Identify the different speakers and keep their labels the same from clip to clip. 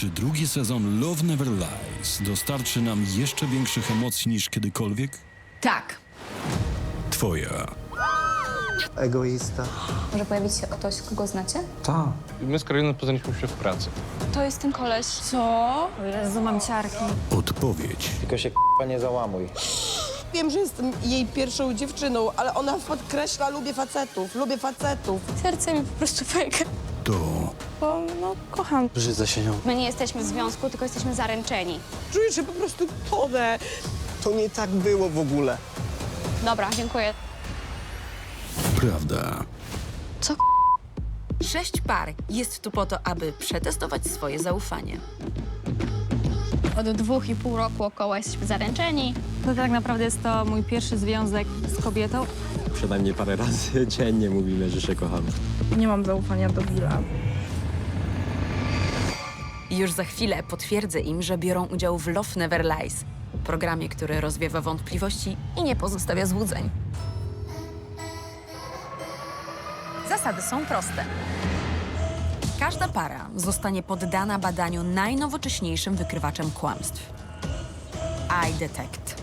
Speaker 1: Czy drugi sezon Love Never Lies dostarczy nam jeszcze większych emocji niż kiedykolwiek?
Speaker 2: Tak.
Speaker 1: Twoja.
Speaker 3: Egoista.
Speaker 2: Może pojawić się ktoś, kogo znacie?
Speaker 3: Tak.
Speaker 4: My z Karoliną poznaliśmy się w pracy.
Speaker 2: To jest ten koleś. Co?
Speaker 5: Jezu, mam ciarki.
Speaker 1: Odpowiedź.
Speaker 6: Tylko się k***a nie załamuj.
Speaker 7: Wiem, że jestem jej pierwszą dziewczyną, ale ona podkreśla, lubię facetów, lubię facetów.
Speaker 2: Serce mi po prostu pęka.
Speaker 1: To
Speaker 2: Bo no, kocham.
Speaker 3: Brzydzę się nią.
Speaker 2: My nie jesteśmy w związku, tylko jesteśmy zaręczeni.
Speaker 7: Czuję, że po prostu tonę.
Speaker 3: To nie tak było w ogóle.
Speaker 2: Dobra, dziękuję.
Speaker 1: prawda.
Speaker 2: Co
Speaker 8: Sześć par jest tu po to, aby przetestować swoje zaufanie.
Speaker 2: Od dwóch i pół roku około jesteśmy zaręczeni.
Speaker 5: To tak naprawdę jest to mój pierwszy związek z kobietą.
Speaker 9: Przynajmniej parę razy dziennie mówimy, że się kochamy.
Speaker 7: Nie mam zaufania do Billa.
Speaker 8: I już za chwilę potwierdzę im, że biorą udział w Love Never Lies, programie, który rozwiewa wątpliwości i nie pozostawia złudzeń. Zasady są proste. Każda para zostanie poddana badaniu najnowocześniejszym wykrywaczem kłamstw. Eye Detect.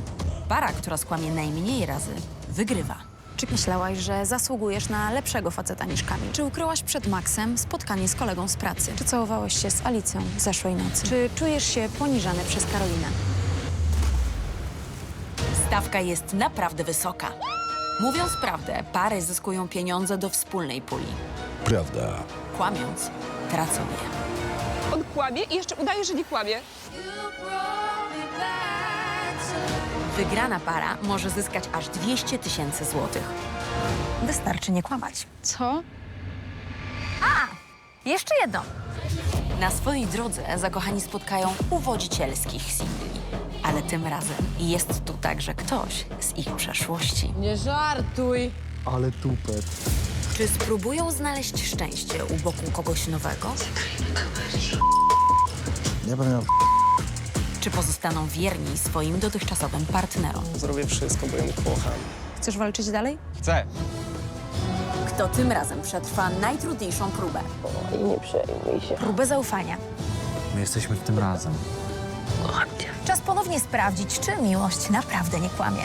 Speaker 8: Para, która skłamie najmniej razy, wygrywa. Czy myślałaś, że zasługujesz na lepszego faceta niż Kamil? Czy ukryłaś przed Maxem spotkanie z kolegą z pracy? Czy całowałeś się z Alicją zeszłej nocy? Czy czujesz się poniżany przez Karolinę? Stawka jest naprawdę wysoka. Mówiąc prawdę, pary zyskują pieniądze do wspólnej puli.
Speaker 1: Prawda.
Speaker 8: Kłamiąc, tracą je.
Speaker 7: On kłamie i jeszcze udaje, że nie kłamie.
Speaker 8: Wygrana para może zyskać aż 200 tysięcy złotych. Wystarczy nie kłamać.
Speaker 2: Co?
Speaker 8: Jeszcze jedno. Na swojej drodze zakochani spotkają uwodzicielskich singli. Ale tym razem jest tu także ktoś z ich przeszłości.
Speaker 7: Nie żartuj.
Speaker 3: Ale tupet.
Speaker 8: Czy spróbują znaleźć szczęście u boku kogoś nowego?
Speaker 3: Nie będę miał...
Speaker 8: Czy pozostaną wierni swoim dotychczasowym partnerom?
Speaker 3: Zrobię wszystko, bo ją kocham.
Speaker 8: Chcesz walczyć dalej?
Speaker 4: Chcę.
Speaker 8: Kto tym razem przetrwa najtrudniejszą próbę? nie przejmuj się. Próbę zaufania.
Speaker 6: My jesteśmy w tym razem.
Speaker 8: Czas ponownie sprawdzić, czy miłość naprawdę nie kłamie.